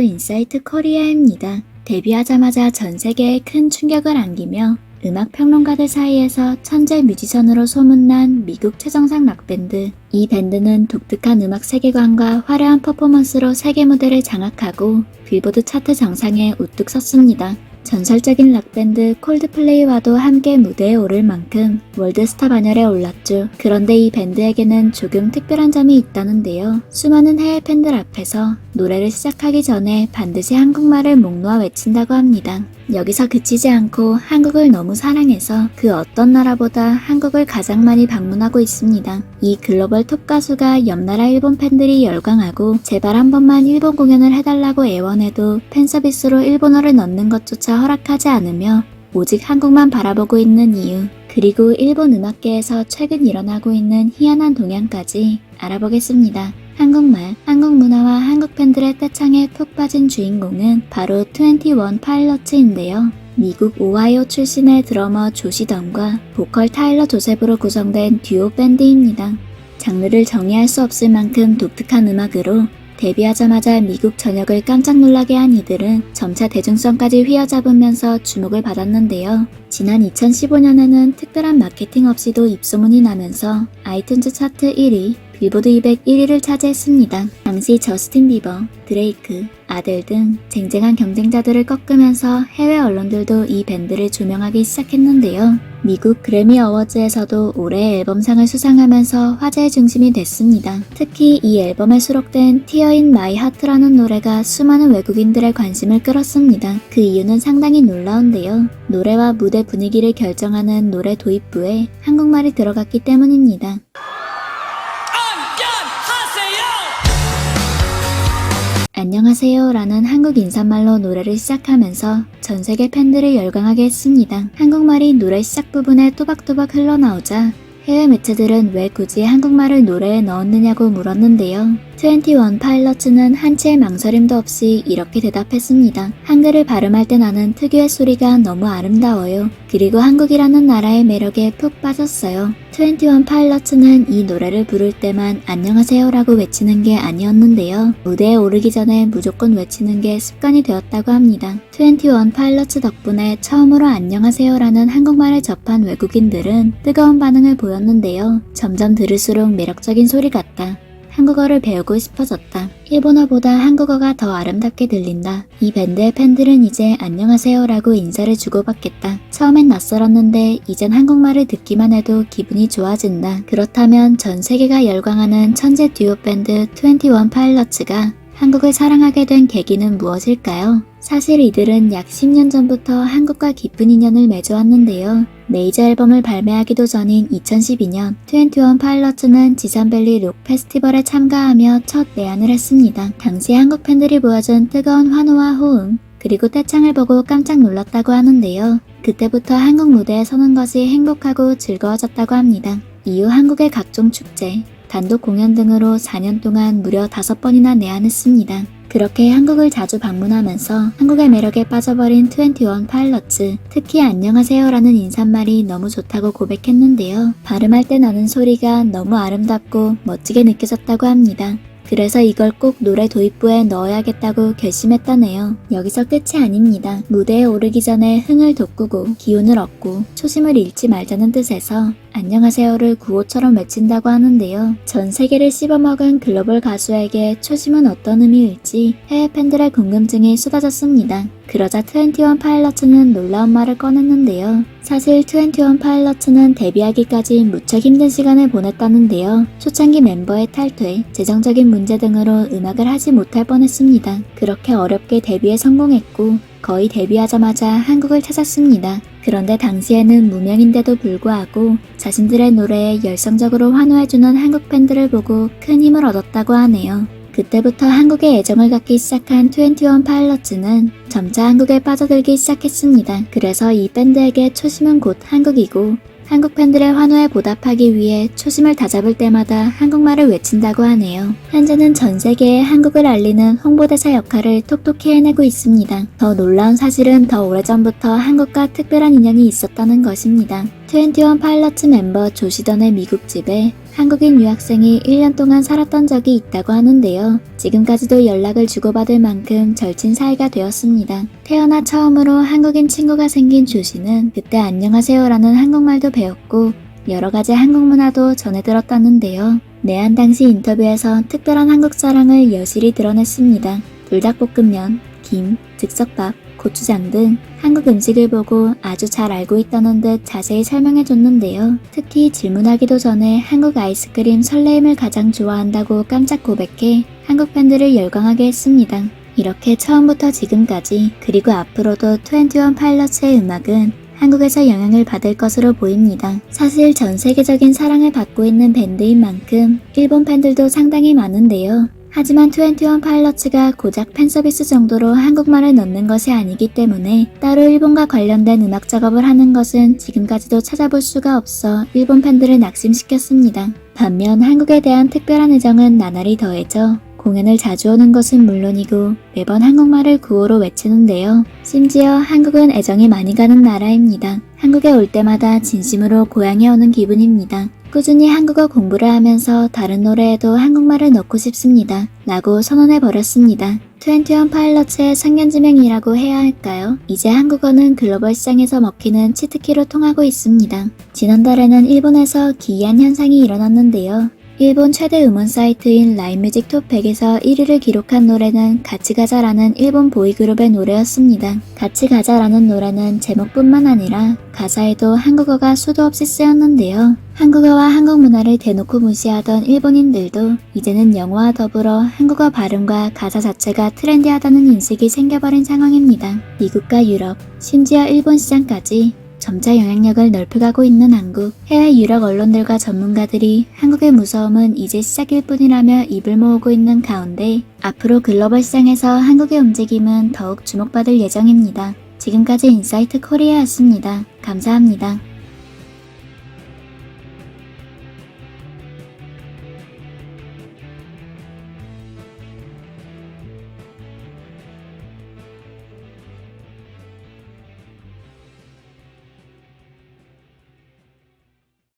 인사이트 코리아입니다. 데뷔하자마자 전 세계에 큰 충격을 안기며 음악 평론가들 사이에서 천재 뮤지션으로 소문난 미국 최정상 락밴드. 이 밴드는 독특한 음악 세계관과 화려한 퍼포먼스로 세계 무대를 장악하고 빌보드 차트 정상에 우뚝 섰습니다. 전설적인 락밴드 콜드플레이와도 함께 무대에 오를 만큼 월드스타 반열에 올랐죠. 그런데 이 밴드에게는 조금 특별한 점이 있다는데요. 수많은 해외 팬들 앞에서 노래를 시작하기 전에 반드시 한국말을 목 놓아 외친다고 합니다. 여기서 그치지 않고 한국을 너무 사랑해서 그 어떤 나라보다 한국을 가장 많이 방문하고 있습니다. 이 글로벌 톱 가수가 옆나라 일본 팬들이 열광하고 제발 한 번만 일본 공연을 해달라고 애원해도 팬 서비스로 일본어를 넣는 것조차 허락하지 않으며 오직 한국만 바라보고 있는 이유 그리고 일본 음악계에서 최근 일어나고 있는 희한한 동향까지 알아보겠습니다. 한국말, 한국 문화와 한국 팬들의 푹 빠진 주인공은 바로 21 파일럿츠인데요. 미국 오하이오 출신의 드러머 조시던과 보컬 타일러 조셉으로 구성된 듀오 밴드입니다. 장르를 정의할 수 없을 만큼 독특한 음악으로 데뷔하자마자 미국 전역을 깜짝 놀라게 한 이들은 점차 대중성까지 휘어잡으면서 주목을 받았는데요. 지난 2015년에는 특별한 마케팅 없이도 입소문이 나면서 아이튠즈 차트 1위, 빌보드 200 1위를 차지했습니다. 당시 저스틴 비버, 드레이크, 아델 등 쟁쟁한 경쟁자들을 꺾으면서 해외 언론들도 이 밴드를 조명하기 시작했는데요. 미국 그래미 어워즈에서도 올해 앨범상을 수상하면서 화제의 중심이 됐습니다. 특히 이 앨범에 수록된 Tear in My Heart라는 노래가 수많은 외국인들의 관심을 끌었습니다. 그 이유는 상당히 놀라운데요. 노래와 무대 분위기를 결정하는 노래 도입부에 한국말이 들어갔기 때문입니다. 안녕하세요 라는 한국 인사말로 노래를 시작하면서 전 세계 팬들을 열광하게 했습니다. 한국말이 노래 시작 부분에 또박또박 흘러나오자 해외 매체들은 왜 굳이 한국말을 노래에 넣었느냐고 물었는데요. 21 파일럿츠는 한치의 망설임도 없이 이렇게 대답했습니다. 한글을 발음할 때 나는 특유의 소리가 너무 아름다워요. 그리고 한국이라는 나라의 매력에 푹 빠졌어요. 21 파일럿츠는 이 노래를 부를 때만 안녕하세요 라고 외치는 게 아니었는데요. 무대에 오르기 전에 무조건 외치는 게 습관이 되었다고 합니다. 21 파일럿츠 덕분에 처음으로 안녕하세요 라는 한국말을 접한 외국인들은 뜨거운 반응을 보였는데요. 점점 들을수록 매력적인 소리 같다. 한국어를 배우고 싶어졌다. 일본어보다 한국어가 더 아름답게 들린다. 이 밴드의 팬들은 이제 안녕하세요라고 인사를 주고받겠다. 처음엔 낯설었는데 이젠 한국말을 듣기만 해도 기분이 좋아진다. 그렇다면 전 세계가 열광하는 천재 듀오 밴드 21 파일럿츠가 한국을 사랑하게 된 계기는 무엇일까요? 사실 이들은 약 10년 전부터 한국과 깊은 인연을 맺어왔는데요. 메이저 앨범을 발매하기도 전인 2012년 21 파일럿츠는 지산밸리 록 페스티벌에 참가하며 첫 내한을 했습니다. 당시 한국 팬들이 보여준 뜨거운 환호와 호응, 그리고 떼창을 보고 깜짝 놀랐다고 하는데요. 그때부터 한국 무대에 서는 것이 행복하고 즐거워졌다고 합니다. 이후 한국의 각종 축제, 단독 공연 등으로 4년 동안 무려 5번이나 내한했습니다. 그렇게 한국을 자주 방문하면서 한국의 매력에 빠져버린 21 파일럿츠, 특히 안녕하세요라는 인사말이 너무 좋다고 고백했는데요. 발음할 때 나는 소리가 너무 아름답고 멋지게 느껴졌다고 합니다. 그래서 이걸 꼭 노래 도입부에 넣어야겠다고 결심했다네요. 여기서 끝이 아닙니다. 무대에 오르기 전에 흥을 돋구고 기운을 얻고 초심을 잃지 말자는 뜻에서 안녕하세요를 구호처럼 외친다고 하는데요. 전 세계를 씹어먹은 글로벌 가수에게 초심은 어떤 의미일지 해외 팬들의 궁금증이 쏟아졌습니다. 그러자 21 파일럿츠는 놀라운 말을 꺼냈는데요. 사실 21 파일럿츠는 데뷔하기까지 무척 힘든 시간을 보냈다는데요. 초창기 멤버의 탈퇴, 재정적인 문제 등으로 음악을 하지 못할 뻔했습니다. 그렇게 어렵게 데뷔에 성공했고 거의 데뷔하자마자 한국을 찾았습니다. 그런데 당시에는 무명인데도 불구하고 자신들의 노래에 열성적으로 환호해주는 한국 팬들을 보고 큰 힘을 얻었다고 하네요. 그때부터 한국에 애정을 갖기 시작한 21 파일럿츠는 점차 한국에 빠져들기 시작했습니다. 그래서 이 밴드에게 초심은 곧 한국이고 한국 팬들의 환호에 보답하기 위해 초심을 다잡을 때마다 한국말을 외친다고 하네요. 현재는 전 세계에 한국을 알리는 홍보대사 역할을 톡톡히 해내고 있습니다. 더 놀라운 사실은 더 오래전부터 한국과 특별한 인연이 있었다는 것입니다. 21 파일럿츠 멤버 조시던의 미국 집에 한국인 유학생이 1년 동안 살았던 적이 있다고 하는데요. 지금까지도 연락을 주고받을 만큼 절친 사이가 되었습니다. 태어나 처음으로 한국인 친구가 생긴 조 씨는 그때 안녕하세요라는 한국말도 배웠고 여러 가지 한국 문화도 전해 들었다는데요. 내한 당시 인터뷰에서 특별한 한국 사랑을 여실히 드러냈습니다. 불닭볶음면, 김, 즉석밥, 고추장 등 한국 음식을 보고 아주 잘 알고 있다는 듯 자세히 설명해 줬는데요. 특히 질문하기도 전에 한국 아이스크림 설레임을 가장 좋아한다고 깜짝 고백해 한국 팬들을 열광하게 했습니다. 이렇게 처음부터 지금까지 그리고 앞으로도 21 파일럿의 음악은 한국에서 영향을 받을 것으로 보입니다. 사실 전 세계적인 사랑을 받고 있는 밴드인 만큼 일본 팬들도 상당히 많은데요. 하지만 21 파일럿츠가 고작 팬서비스 정도로 한국말을 넣는 것이 아니기 때문에 따로 일본과 관련된 음악 작업을 하는 것은 지금까지도 찾아볼 수가 없어 일본 팬들을 낙심시켰습니다. 반면 한국에 대한 특별한 애정은 나날이 더해져 공연을 자주 오는 것은 물론이고 매번 한국말을 구호로 외치는데요. 심지어 한국은 애정이 많이 가는 나라입니다. 한국에 올 때마다 진심으로 고향에 오는 기분입니다. 꾸준히 한국어 공부를 하면서 다른 노래에도 한국말을 넣고 싶습니다. 라고 선언해 버렸습니다. 21 파일럿의 상견지명이라고 해야 할까요? 이제 한국어는 글로벌 시장에서 먹히는 치트키로 통하고 있습니다. 지난달에는 일본에서 기이한 현상이 일어났는데요. 일본 최대 음원 사이트인 라인뮤직 톱 100에서 1위를 기록한 노래는 같이 가자라는 일본 보이그룹의 노래였습니다. 같이 가자라는 노래는 제목뿐만 아니라 가사에도 한국어가 수도 없이 쓰였는데요. 한국어와 한국 문화를 대놓고 무시하던 일본인들도 이제는 영어와 더불어 한국어 발음과 가사 자체가 트렌디하다는 인식이 생겨버린 상황입니다. 미국과 유럽, 심지어 일본 시장까지 점차 영향력을 넓혀가고 있는 한국. 해외 유력 언론들과 전문가들이 한국의 무서움은 이제 시작일 뿐이라며 입을 모으고 있는 가운데 앞으로 글로벌 시장에서 한국의 움직임은 더욱 주목받을 예정입니다. 지금까지 인사이트 코리아였습니다. 감사합니다.